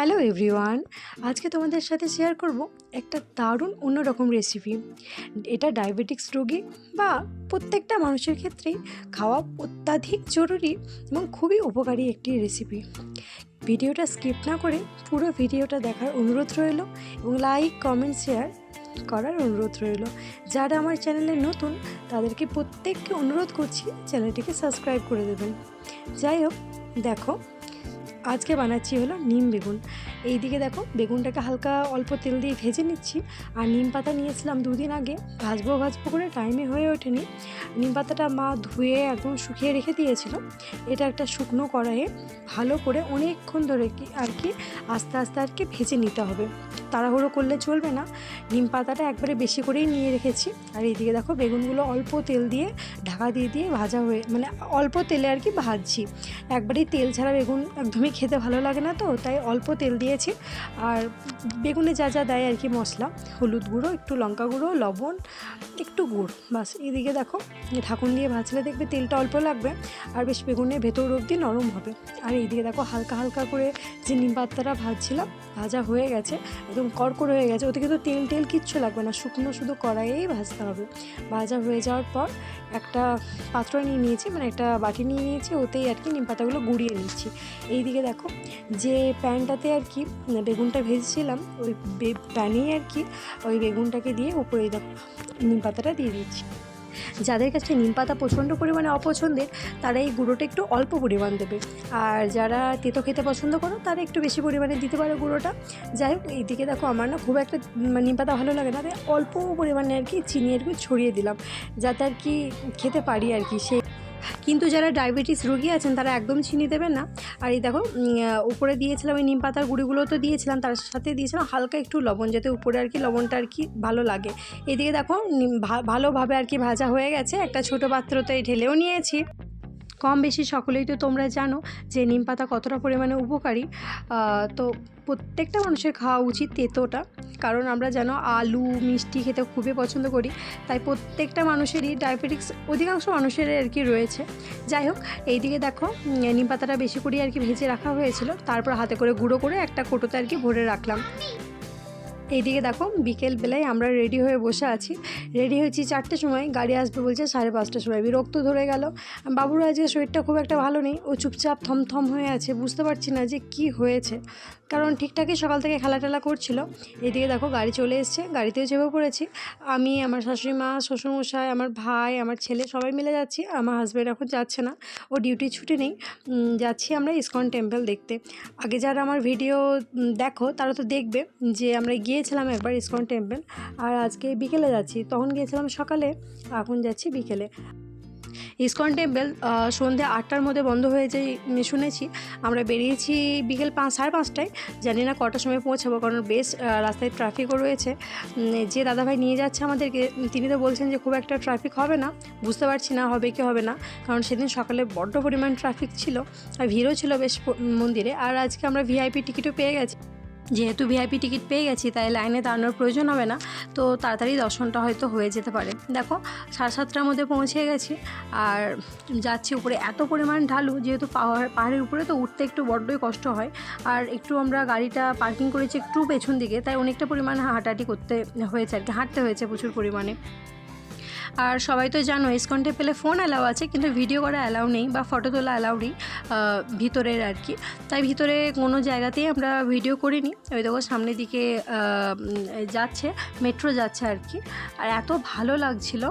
Hello everyone আজকে তোমাদের সাথে শেয়ার করব একটা দারুণ অন্যরকম রেসিপি এটা ডায়াবেটিক্স রোগী বা প্রত্যেকটা মানুষের ক্ষেত্রেই খাওয়া অত্যাধিক জরুরি এবং খুবই উপকারী একটি রেসিপি ভিডিওটা স্কিপ না করে পুরো ভিডিওটা দেখার অনুরোধ রইল এবং লাইক কমেন্ট শেয়ার করার অনুরোধ রইল। যারা আমার চ্যানেলে নতুন, তাদেরকে প্রত্যেককে অনুরোধ করছি চ্যানেলটিকে সাবস্ক্রাইব করে দেবেন। যাই হোক, দেখো আজকে বানাচ্ছি হলো নিম বেগুন। এইদিকে দেখো, বেগুনটাকে হালকা অল্প তেল দিয়ে ভেজে নিচ্ছি। আর নিম পাতা নিয়েছিলাম দুদিন আগে। ভাজবো ভাজবো করে টাইমে হয়ে ওঠেনি। নিম পাতাটা মা ধুয়ে একদম শুকিয়ে রেখে দিয়েছিল। এটা একটা শুকনো কড়াইয়ে ভালো করে অনেকক্ষণ ধরে আর কি আস্তে আস্তে আর কি ভেজে নিতে হবে। তাড়াহুড়ো করলে চলবে না। নিম পাতাটা একবারে বেশি করেই নিয়ে রেখেছি। আর এইদিকে দেখো, বেগুনগুলো অল্প তেল দিয়ে, ঢাকা দিয়ে দিয়ে ভাজা হয়ে মানে অল্প তেলে আর কি ভাজছি। একবারেই তেল ছাড়া বেগুন একদমই খেতে ভালো লাগে না তো, তাই অল্প তেল দিয়েছি। আর বেগুনে যা যা দেয় আর কি মশলা, হলুদ গুঁড়ো, একটু লঙ্কা গুঁড়ো, লবণ, একটু গুড়, বাস। এদিকে দেখো, ঢাকুন দিয়ে ভাজলে দেখবে তেলটা অল্প লাগবে, আর বেশ বেগুনের ভেতর অবধি নরম হবে। আর এইদিকে দেখো, হালকা হালকা করে যে নিম পাতাটা ভাজছিলাম, ভাজা হয়ে গেছে একদম কড়কড় হয়ে গেছে। ওতে কিন্তু তেল টেল কিচ্ছু লাগবে না। শুকনো শুধু কড়াইয়েই ভাজতে হবে। ভাজা হয়ে যাওয়ার পর একটা পাত্র নিয়ে নিয়েছি মানে একটা বাটি নিয়ে নিয়েছি, ওতেই আর কি নিম পাতাগুলো গুঁড়িয়ে নিচ্ছি। এইদিকে দেখো, যে প্যানটাতে আর কি বেগুনটা ভেজেছিলাম, ওই প্যানেই আর কি ওই বেগুনটাকে দিয়ে উপরে দেখো, নিম পাতাটা দিয়ে দিচ্ছি। যাদের কাছে নিম পাতা প্রচণ্ড পরিমাণে অপছন্দের তারা এই গুঁড়োটা একটু অল্প পরিমাণ দেবে। আর যারা তেতো খেতে পছন্দ করো তারা একটু বেশি পরিমাণে দিতে পারে গুঁড়োটা। যাই হোক এইদিকে দেখো আমার না খুব একটা উম, নিম পাতা ভালো লাগে না অল্প পরিমাণে আর কি চিনি আর কি ছড়িয়ে দিলাম। যাতে আর কি খেতে পারি আর কি সেই কিন্তু যারা ডায়াবেটিস রোগী আছেন, তারা একদম চিনি দেবেন না। আর এই দেখো উপরে দিয়েছিলাম ওই নিম পাতার গুঁড়িগুলো তো দিয়েছিলাম, তার সাথে দিয়েছিলাম হালকা একটু লবণ, যাতে উপরে আর কি লবণটা আর কি ভালো লাগে। এদিকে দেখো ভালোভাবে আর কি ভাজা হয়ে গেছে, একটা ছোটো এই ঢেলেও নিয়েছি। কম বেশি সকলেই তো তোমরা জানো যে নিম পাতা কতটা পরিমাণে উপকারী। তো প্রত্যেকটা মানুষের খাওয়া উচিত তেতোটা। কারণ আমরা জানো আলু, মিষ্টি খেতে খুবই পছন্দ করি। তাই প্রত্যেকটা মানুষেরই ডায়াবেটিক্স অধিকাংশ মানুষের আর কি রয়েছে। যাই হোক, এইদিকে দেখো নিম পাতাটা বেশি করে আর কি ভেজে রাখা হয়েছিল। তারপর হাতে করে গুঁড়ো করে একটা কোটোতে আর কি ভরে রাখলাম। এইদিকে দেখো, বিকেল বেলায় আমরা রেডি হয়ে বসে আছি। রেডি হয়েছি চারটের সময়, গাড়ি আসবে বলছে সাড়ে পাঁচটার সময়। বিরক্ত ধরে গেল। বাবুর আজকে শরীরটা খুব একটা ভালো নেই, ও চুপচাপ থমথম হয়ে আছে। বুঝতে পারছি না যে কি হয়েছে। কারণ ঠিকঠাকই সকাল থেকে খেলা টেলা করছিল। এদিকে দেখো, গাড়ি চলে এসছে, গাড়িতেও চেপে পড়েছি। আমি, আমার শাশুড়ি মা, শ্বশুরমশাই, আমার ভাই, আমার ছেলে সবাই মিলে যাচ্ছি। আমার হাজব্যান্ড এখন যাচ্ছে না। ও ডিউটি ছুটি নেই। যাচ্ছি আমরা ইসকন টেম্পল দেখতে। আগে যারা আমার ভিডিও দেখো, তারা তো দেখবে যে আমরা গিয়েছিলাম একবার ইসকন টেম্পল আর আজকে বিকেলে যাচ্ছি। তখন গিয়েছিলাম সকালে এখন যাচ্ছি বিকেলে। ইসকন টেম্পল আহ, সন্ধ্যে আটটার মধ্যে বন্ধ হয়ে যায় শুনেছি। আমরা বেরিয়েছি বিকেল পাঁচ সাড়ে পাঁচটায়। জানি না কটার সময় পৌঁছাবো কারণ বেশ রাস্তায় ট্রাফিকও রয়েছে। যে দাদাভাই নিয়ে যাচ্ছে আমাদেরকে তিনি তো বলছেন যে খুব একটা ট্রাফিক হবে না। বুঝতে পারছি না হবে কি হবে না কারণ সেদিন সকালে বড্ড পরিমাণ ট্রাফিক ছিল। আর ভিড়ও ছিল বেশ মন্দিরে। আর আজকে আমরা ভিআইপি টিকিটও পেয়ে গেছি। যেহেতু ভিআইপি টিকিট পেয়ে গেছি, তাই লাইনে দাঁড়ানোর প্রয়োজন হবে না। তো তাড়াতাড়ি দর্শনটা হয়তো হয়ে যেতে পারে। দেখো, সাড়ে সাতটার মধ্যে পৌঁছে গেছি। আর যাচ্ছি উপরে। এত পরিমাণ ঢালু, যেহেতু পাহাড়, পাহাড়ের উপরে তো উঠতে একটু বড্ডই কষ্ট হয়। আর একটু আমরা গাড়িটা পার্কিং করেছি একটু পেছন দিকে, তাই অনেকটা পরিমাণ হাঁটাহাঁটি করতে হয়েছে আর কি, হাঁটতে হয়েছে প্রচুর পরিমাণে। আর সবাই তো জানো ইসকন টেম্পলে ফোন অ্যালাউ আছে, কিন্তু ভিডিও করা অ্যালাউ নেই বা ফটো তোলা অ্যালাউ নেই ভিতরের আর কি। তাই ভিতরে কোনো জায়গাতেই আমরা ভিডিও করিনি। ওই দেখো সামনের দিকে যাচ্ছে, মেট্রো যাচ্ছে আর কি। আর এত ভালো লাগছিল।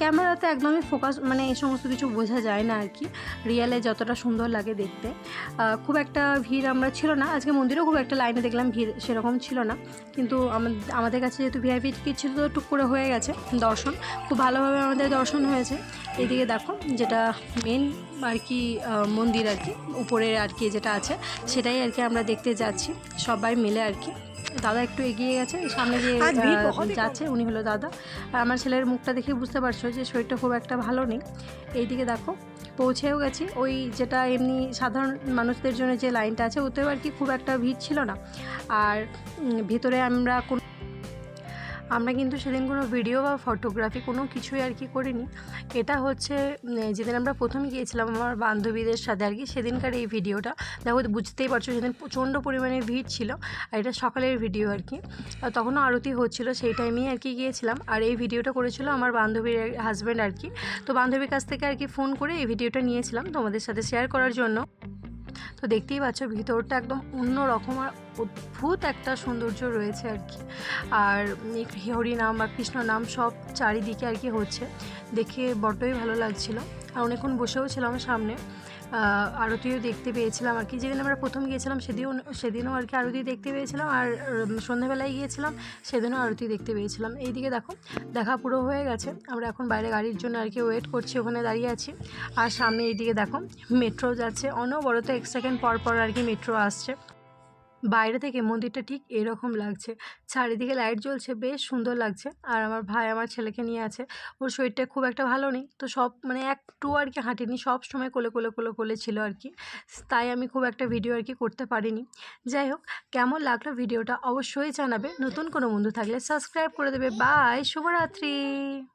ক্যামেরাতে একদমই ফোকাস মানে এই সমস্ত কিছু বোঝা যায় না আর কি। রিয়েলে যতটা সুন্দর লাগে দেখতে। খুব একটা ভিড় আমরা ছিল না। আজকে মন্দিরেও খুব একটা লাইনে দেখলাম, ভিড় সেরকম ছিল না। কিন্তু আমাদের কাছে যেহেতু ভিআইপি টিকিট ছিল তো টুক করে হয়ে গেছে দর্শন। খুব ভালোভাবে আমাদের দর্শন হয়েছে। এদিকে দেখো যেটা মেন আর কি মন্দির আর কি উপরে আর কি যেটা আছে সেটাই আর কি আমরা দেখতে যাচ্ছি। সবাই মিলে আর কি। দাদা একটু এগিয়ে গেছে সামনে যে কম। যাচ্ছে উনি হলো দাদা। আর আমার ছেলের মুখটা দেখে বুঝতে পারছ যে শরীরটা খুব একটা ভালো নেই। এইদিকে দেখো পৌঁছেও গেছি। ওই যেটা এমনি সাধারণ মানুষদের জন্য যে লাইনটা আছে ওতেও আর কি খুব একটা ভিড় ছিল না। আর ভিতরে আমরা কোন আমরা কিন্তু সেদিন কোনো ভিডিও বা ফটোগ্রাফি কোনো কিছুই আর কি করিনি। এটা হচ্ছে যেদিন আমরা প্রথম গিয়েছিলাম আমার বান্ধবীদের সাথে আর কি, সেদিনকার এই ভিডিওটা দেখো, বুঝতেই পারছ সেদিন প্রচণ্ড পরিমাণে ভিড় ছিল, আর এটা সকালের ভিডিও আর কি। তখনও আরতি হচ্ছিল, সেই টাইমেই আর কি গিয়েছিলাম। আর এই ভিডিওটা করেছিল আমার বান্ধবীর হাজব্যান্ড আর কি। তো বান্ধবীর কাছ থেকে আর কি ফোন করে এই ভিডিওটা নিয়েছিলাম তোমাদের সাথে শেয়ার করার জন্য। তো দেখতেই পাচ্ছ, ভিতরটা একদম অন্য রকম আর অদ্ভুত একটা সৌন্দর্য রয়েছে আর কি। আর হরি নাম বা কৃষ্ণ নাম সব চারিদিকে আর কি হচ্ছে। দেখে বড্ডই ভালো লাগছিল। আর অনেকক্ষণ বসেও ছিলাম সামনে। আরতিও দেখতে পেয়েছিলাম আর কি। যেদিন আমরা প্রথম গিয়েছিলাম সেদিনও সেদিনও আর কি আরতি দেখতে পেয়েছিলাম আর সন্ধেবেলায় গিয়েছিলাম, সেদিনও আরতি দেখতে পেয়েছিলাম। এইদিকে দেখো, দেখা পুরো হয়ে গেছে। আমরা এখন বাইরে গাড়ির জন্য আর কি ওয়েট করছি, ওখানে দাঁড়িয়ে আছি। আর সামনে এইদিকে দেখো মেট্রো যাচ্ছে। অনবরত এক সেকেন্ড পর পর আর কি মেট্রো আসছে। বাইরে থেকে মন্দিরটা ঠিক এরকম লাগছে। চারিদিকে লাইট জ্বলছে, বেশ সুন্দর লাগছে। আর আমার ভাই আমার ছেলেকে নিয়ে আছে। ওর শরীরটা খুব একটা ভালো নেই। তো সব মানে একটু আর কি হাঁটেনি, সব সময় কোলে কোলে কোলে কোলে ছিল আর কি। তাই আমি খুব একটা ভিডিও আর কি করতে পারিনি। যাই হোক, কেমন লাগল ভিডিওটা অবশ্যই জানাবে। নতুন কোনো বন্ধু থাকলে সাবস্ক্রাইব করে দেবে। বাই শুভরাত্রি।